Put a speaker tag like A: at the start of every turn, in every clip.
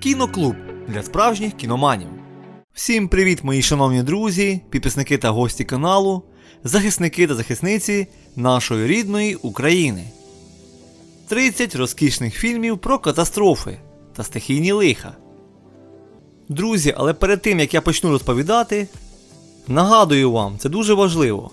A: Кіноклуб для справжніх кіноманів. Всім привіт, мої шановні друзі, підписники та гості каналу, захисники та захисниці нашої рідної України. 30 розкішних фільмів про катастрофи та стихійні лиха. Друзі, але перед тим як я почну розповідати, нагадую вам, це дуже важливо.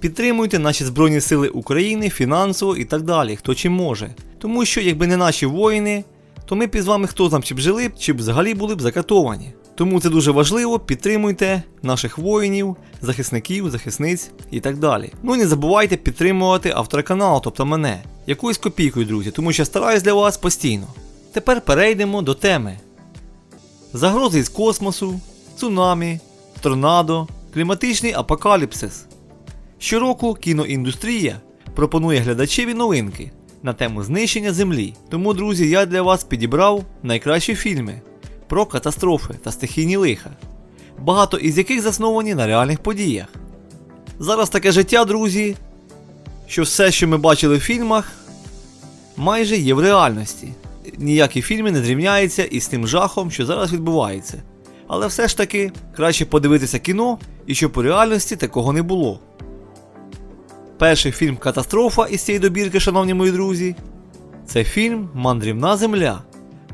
A: Підтримуйте наші Збройні Сили України фінансово і так далі, хто чим може. Тому що, якби не наші воїни, то ми б із вами хто там чи б жили, чи б взагалі були б закатовані. Тому це дуже важливо, підтримуйте наших воїнів, захисників, захисниць і так далі. Ну і не забувайте підтримувати автора каналу, тобто мене, якоюсь копійкою, друзі, тому що стараюсь для вас постійно. Тепер перейдемо до теми. Загрози із космосу, цунамі, торнадо, кліматичний апокаліпсис. Щороку кіноіндустрія пропонує глядачеві новинки на тему знищення Землі. Тому, друзі, я для вас підібрав найкращі фільми про катастрофи та стихійні лиха, багато із яких засновані на реальних подіях. Зараз таке життя, друзі, що все, що ми бачили в фільмах, майже є в реальності. Ніякі фільми не зрівняються із тим жахом, що зараз відбувається. Але все ж таки краще подивитися кіно і щоб у реальності такого не було. Перший фільм Катастрофа із цієї добірки, шановні мої друзі, це фільм Мандрівна Земля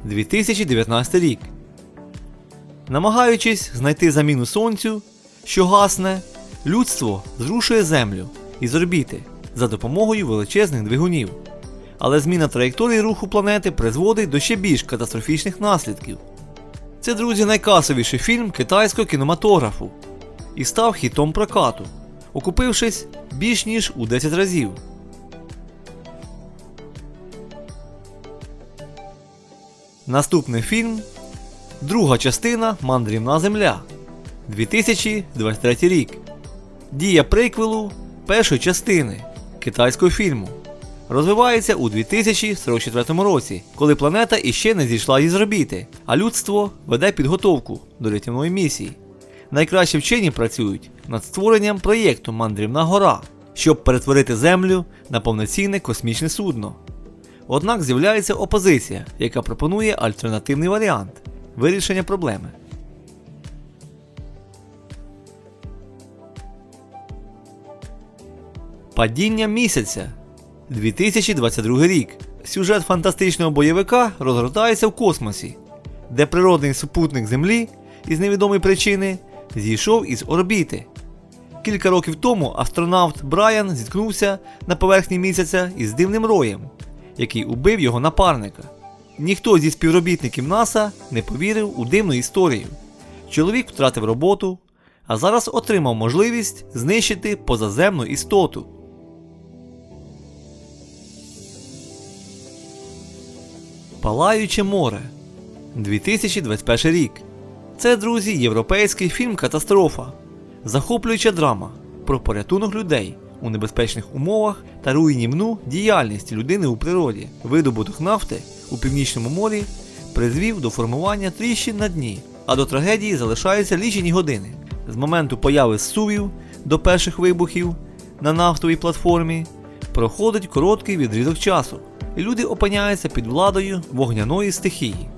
A: 2019 рік. Намагаючись знайти заміну сонцю, що гасне, людство зрушує землю із орбіти за допомогою величезних двигунів. Але зміна траєкторії руху планети призводить до ще більш катастрофічних наслідків. Це, друзі, найкасовіший фільм китайського кінематографу і став хітом прокату, окупившись більш ніж у 10 разів. Наступний фільм Друга частина Мандрівна Земля 2023 рік. Дія приквелу першої частини китайського фільму. Розвивається у 2044 році, коли планета іще не зійшла із орбіти, а людство веде підготовку до рятівної місії. Найкращі вчені працюють над створенням проєкту Мандрівна гора, щоб перетворити Землю на повноцінне космічне судно. Однак з'являється опозиція, яка пропонує альтернативний варіант вирішення проблеми. Падіння місяця 2022 рік. Сюжет фантастичного бойовика розгортається в космосі, де природний супутник Землі із невідомої причини зійшов із орбіти. Кілька років тому астронавт Брайан зіткнувся на поверхні місяця із дивним роєм, який убив його напарника. Ніхто зі співробітників НАСА не повірив у дивну історію. Чоловік втратив роботу, а зараз отримав можливість знищити позаземну істоту. Палаюче море 2021 рік. Це, друзі, європейський фільм Катастрофа. Захоплююча драма про порятунок людей у небезпечних умовах та руйнівну діяльність людини у природі. Видобуток нафти у північному морі призвів до формування тріщин на дні, а до трагедії залишаються лічені години. З моменту появи сувів до перших вибухів на нафтовій платформі проходить короткий відрізок часу, і люди опиняються під владою вогняної стихії.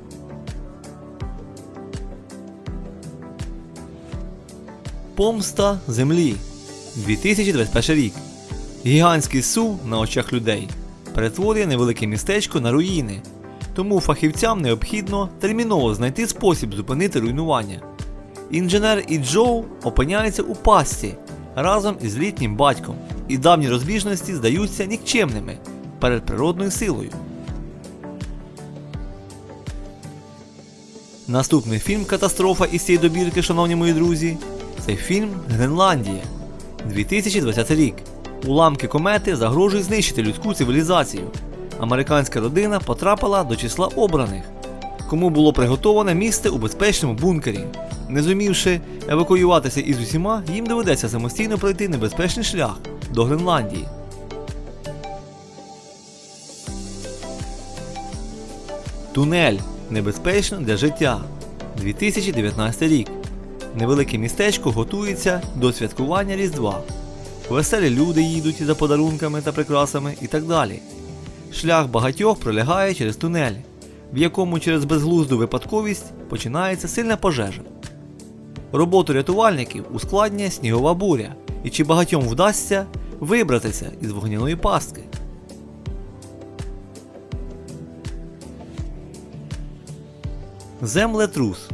A: Помста землі 2021 рік. Гігантський сув на очах людей перетворює невелике містечко на руїни, тому фахівцям необхідно терміново знайти спосіб зупинити руйнування. Інженер і Джоу опиняються у пастці разом із літнім батьком, і давні розбіжності здаються нікчемними перед природною силою. Наступний фільм Катастрофа із цієї добірки, шановні мої друзі, це фільм Гренландія 2020 рік. Уламки комети загрожують знищити людську цивілізацію. Американська родина потрапила до числа обраних, кому було приготоване місце у безпечному бункері. Не зумівши евакуюватися із усіма, їм доведеться самостійно пройти небезпечний шлях до Гренландії. Тунель небезпечно для життя 2019 рік. Невелике містечко готується до святкування Різдва. Веселі люди їдуть за подарунками та прикрасами і так далі. Шлях багатьох пролягає через тунель. в якому через безглузду випадковість починається сильна пожежа. Роботу рятувальників ускладнює снігова буря, і чи багатьом вдасться вибратися із вогняної пастки. Землетрус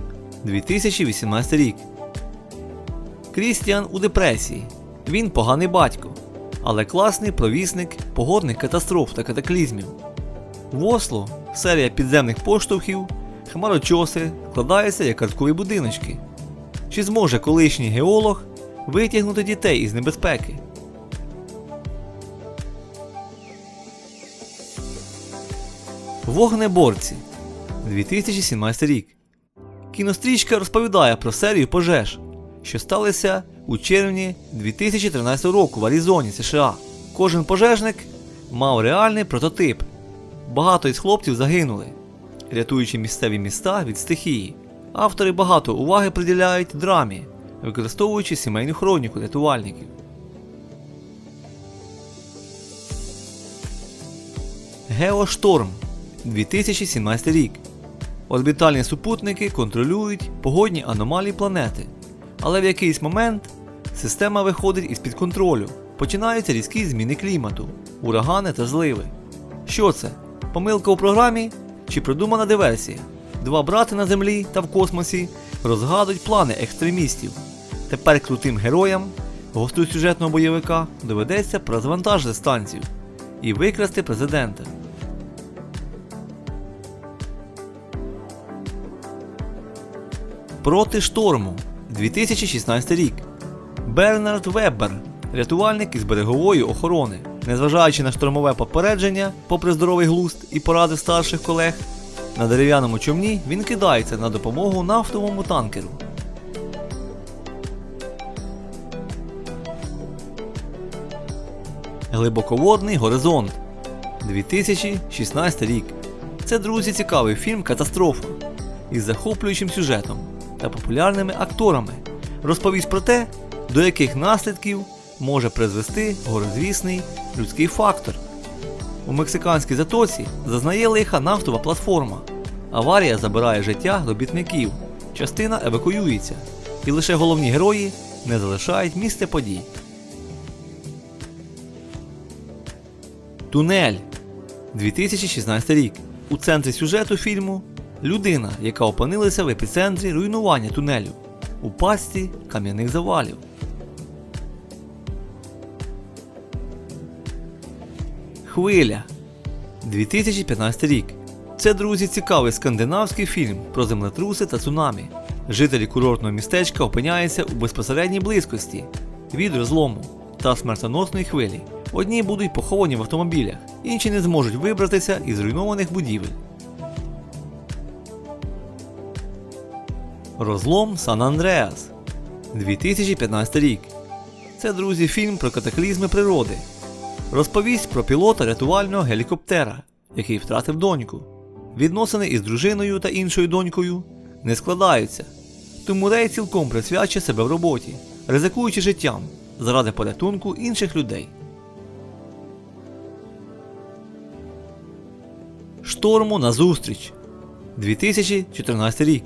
A: 2018 рік. Крістіан у депресії. Він поганий батько, але класний провісник погодних катастроф та катаклізмів. В Осло серія підземних поштовхів, хмарочоси складаються як карткові будиночки. Чи зможе колишній геолог витягнути дітей із небезпеки? Вогнеборці 2017 рік. Кінострічка розповідає про серію пожеж, що сталися у червні 2013 року в Аризоні, США. Кожен пожежник мав реальний прототип. Багато із хлопців загинули, рятуючи місцеві міста від стихії. Автори багато уваги приділяють драмі, використовуючи сімейну хроніку рятувальників. Геошторм 2017 рік. Орбітальні супутники контролюють погодні аномалії планети, але в якийсь момент система виходить із-під контролю. Починаються різкі зміни клімату, урагани та зливи. Що це? Помилка у програмі чи продумана диверсія? Два брати на землі та в космосі розгадують плани екстремістів. Тепер крутим героям гостю сюжетного бойовика доведеться розвантажити станцію і викрасти президента. Проти шторму 2016 рік. Бернард Веббер, рятувальник із берегової охорони. Незважаючи на штормове попередження, попри здоровий глузд і поради старших колег, на дерев'яному човні він кидається на допомогу нафтовому танкеру. Глибоководний горизонт 2016 рік. Це друзі цікавий фільм Катастрофа із захоплюючим сюжетом та популярними акторами. Розповість про те, до яких наслідків може призвести горозвісний людський фактор. У мексиканській затоці зазнає лиха нафтова платформа. Аварія забирає життя робітників, частина евакуюється, і лише головні герої не залишають місце подій. Тунель 2016 рік. У центрі сюжету фільму людина, яка опинилася в епіцентрі руйнування тунелю у пастці кам'яних завалів. Хвиля 2015 рік. Це, друзі, цікавий скандинавський фільм про землетруси та цунамі. Жителі курортного містечка опиняються у безпосередній близькості від розлому та смертоносної хвилі. Одні будуть поховані в автомобілях, інші не зможуть вибратися із зруйнованих будівель. Розлом Сан Андреас 2015 рік. Це, друзі, фільм про катаклізми природи. Розповість про пілота рятувального гелікоптера, який втратив доньку. Відносини із дружиною та іншою донькою не складаються, тому Рей цілком присвячує себе в роботі, ризикуючи життям заради порятунку інших людей. Шторму назустріч 2014 рік.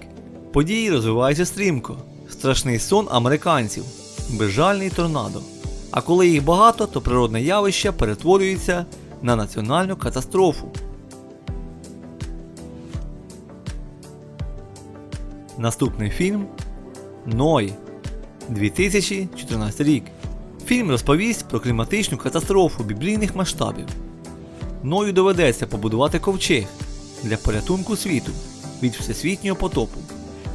A: Події розвиваються стрімко. Страшний сон американців, безжальний торнадо. А коли їх багато, то природне явище перетворюється на національну катастрофу. Наступний фільм Ной 2014 рік. Фільм розповість про кліматичну катастрофу біблійних масштабів. Ною доведеться побудувати ковчег для порятунку світу від всесвітнього потопу,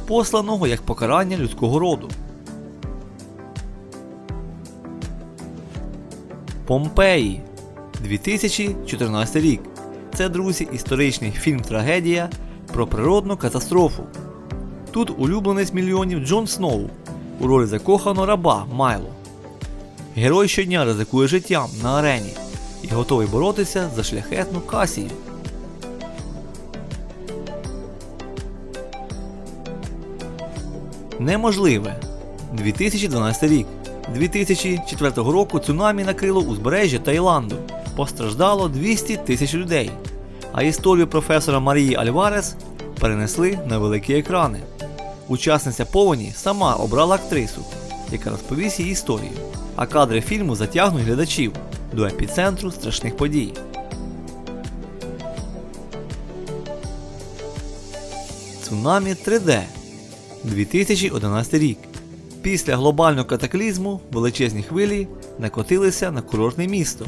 A: посланого як покарання людського роду. Помпеї 2014 рік. Це, друзі, історичний фільм Трагедія про природну катастрофу. Тут улюбленець мільйонів Джон Сноу у ролі закоханого раба Майло. Герой щодня ризикує життям на арені і готовий боротися за шляхетну касію. Неможливе 2012 рік. 2004 року цунамі накрило узбережжя Таїланду. Постраждало 200 тисяч людей, а історію професора Марії Альварес перенесли на великі екрани. Учасниця повені сама обрала актрису, яка розповість її історію, а кадри фільму затягнуть глядачів до епіцентру страшних подій. Цунамі 3D 2011 рік. Після глобального катаклізму величезні хвилі накотилися на курортне місто.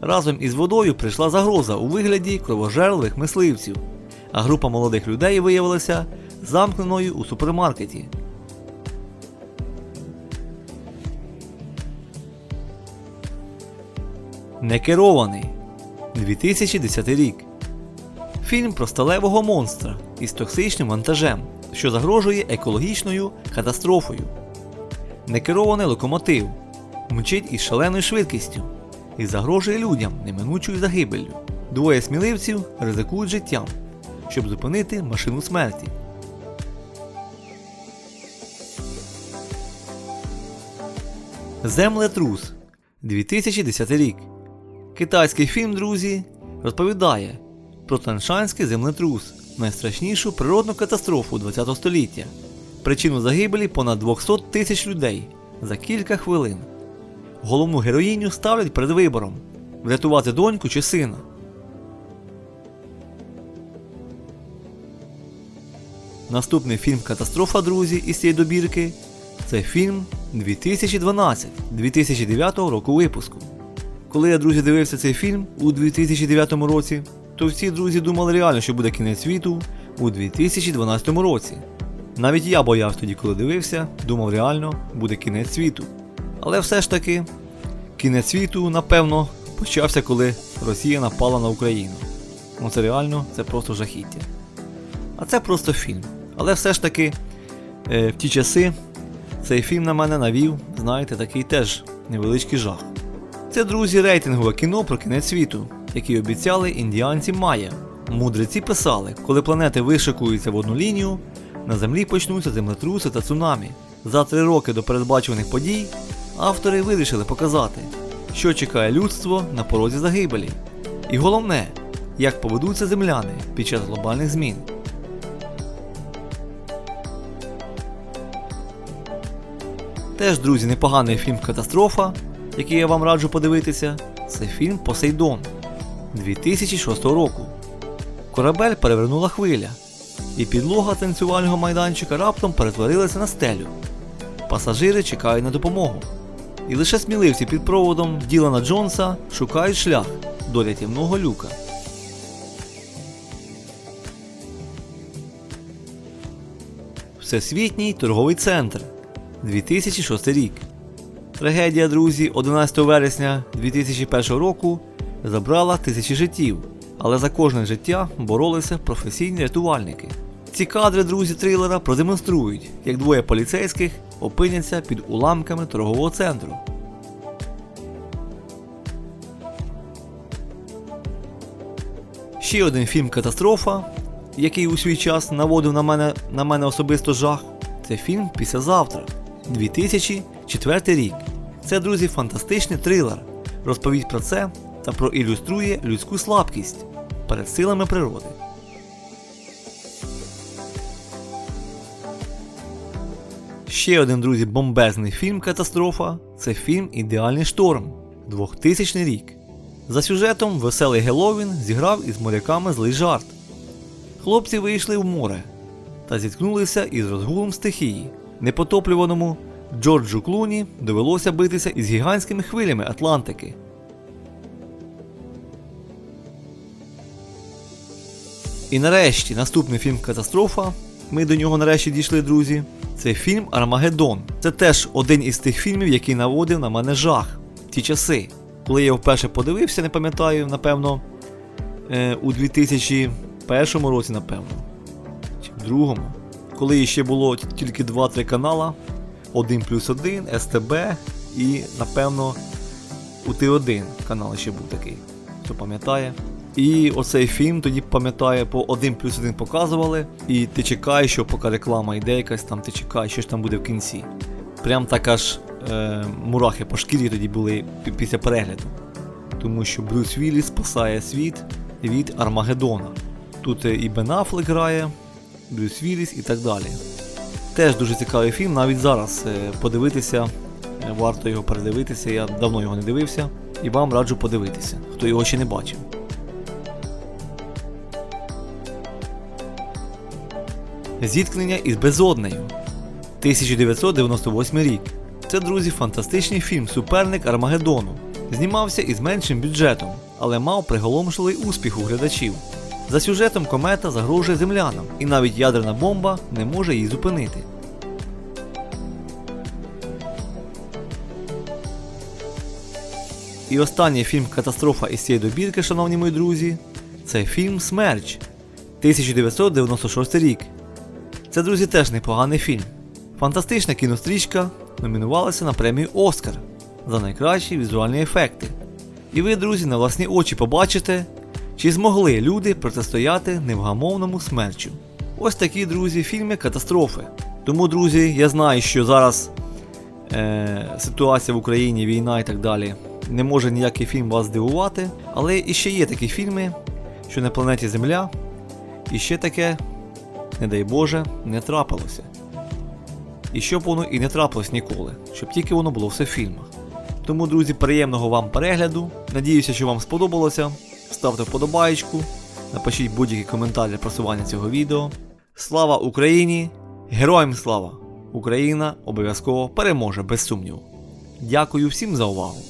A: Разом із водою прийшла загроза у вигляді кровожерливих мисливців, а група молодих людей виявилася замкненою у супермаркеті. Некерований 2010 рік. Фільм про сталевого монстра із токсичним вантажем, що загрожує екологічною катастрофою. Некерований локомотив мчить із шаленою швидкістю і загрожує людям неминучою загибеллю. Двоє сміливців ризикують життям, щоб зупинити машину смерті. Землетрус 2010 рік. Китайський фільм, друзі, розповідає про Таншанський землетрус, найстрашнішу природну катастрофу ХХ століття. Причину загибелі понад 200 тисяч людей за кілька хвилин. Головну героїню ставлять перед вибором врятувати доньку чи сина. Наступний фільм Катастрофа, друзі, із цієї добірки це фільм 2012-2009 року випуску. Коли я, друзі, дивився цей фільм у 2009 році, то всі друзі думали реально, що буде кінець світу у 2012 році. Навіть я боявся тоді, коли дивився, думав реально буде кінець світу. Але все ж таки, кінець світу, напевно, почався, коли Росія напала на Україну. Ну це реально, це просто жахіття. А це просто фільм. Але все ж таки, е, в ті часи цей фільм на мене навів, знаєте, такий теж невеличкий жах. Це, друзі, рейтингове кіно про кінець світу, який обіцяли індіанці Майя. Мудреці писали, коли планети вишикуються в одну лінію, на землі почнуться землетруси та цунамі. За три роки до передбачуваних подій автори вирішили показати, що чекає людство на порозі загибелі. І головне, як поведуться земляни під час глобальних змін. Теж, друзі, непоганий фільм Катастрофа, який я вам раджу подивитися, це фільм Посейдон 2006 року. Корабель перевернула хвиля, і підлога танцювального майданчика раптом перетворилася на стелю. Пасажири чекають на допомогу. І лише сміливці під проводом Ділана Джонса шукають шлях до рятівного люка. Всесвітній торговий центр 2006 рік. Трагедія, друзі, 11 вересня 2001 року забрала тисячі життів, але за кожне життя боролися професійні рятувальники. Ці кадри, друзі, трилера продемонструють, як двоє поліцейських опиняться під уламками торгового центру. Ще один фільм Катастрофа, який у свій час наводив на мене, на мене особисто жах, це фільм Післязавтра 2004 рік. Це, друзі, фантастичний трилер. Розповість про це та проілюструє людську слабкість перед силами природи. Ще один, друзі, бомбезний фільм Катастрофа це фільм Ідеальний шторм 2000 рік. За сюжетом веселий Геловін зіграв із моряками злий жарт. Хлопці вийшли в море та зіткнулися із розгулом стихії. Непотоплюваному Джорджу Клуні довелося битися із гігантськими хвилями Атлантики. І нарешті наступний фільм Катастрофа. Ми до нього нарешті дійшли, друзі. Це фільм Армагеддон. Це теж один із тих фільмів, який наводив на мене жах в ті часи. Коли я вперше подивився, не пам'ятаю, напевно, е, у 2001 році, напевно. Чи в другому. Коли ще було тільки 2-3 канала, 1 плюс 1, СТБ і, напевно, у Т1 канал ще був такий, хто пам'ятає. І оцей фільм тоді пам'ятаю, по 1 плюс 1 показували, і ти чекаєш, що поки реклама йде якась там, ти чекаєш, що ж там буде в кінці. Прям така ж е, мурахи по шкірі тоді були після перегляду. Тому що Брюс Вілліс спасає світ від Армагеддона. Тут е, і Бен Аффлек грає, Брюс Вілліс і так далі. Теж дуже цікавий фільм, навіть зараз е, подивитися, е, варто його передивитися. Я давно його не дивився і вам раджу подивитися, хто його ще не бачив. Зіткнення із безоднею. 1998 рік. Це, друзі, фантастичний фільм Суперник Армагеддону. Знімався із меншим бюджетом, але мав приголомшливий успіх у глядачів. За сюжетом комета загрожує землянам, і навіть ядерна бомба не може її зупинити. І останній фільм Катастрофа із цієї добірки, шановні мої друзі, це фільм Смерч 1996 рік. Це, друзі, теж непоганий фільм. Фантастична кінострічка номінувалася на премію Оскар за найкращі візуальні ефекти. І ви, друзі, на власні очі побачите, чи змогли люди протистояти невгамовному смерчу. Ось такі, друзі, фільми катастрофи. Тому, друзі, я знаю, що зараз е, ситуація в Україні, війна і так далі, не може ніякий фільм вас здивувати, але і ще є такі фільми, що на планеті Земля, і ще таке, не дай Боже, не трапилося. І щоб воно і не трапилось ніколи, щоб тільки воно було все в фільмах. Тому, друзі, приємного вам перегляду. Надіюся, що вам сподобалося. Ставте вподобаєчку, напишіть будь-який коментар для просування цього відео. Слава Україні! Героям слава! Україна обов'язково переможе без сумніву. Дякую всім за увагу!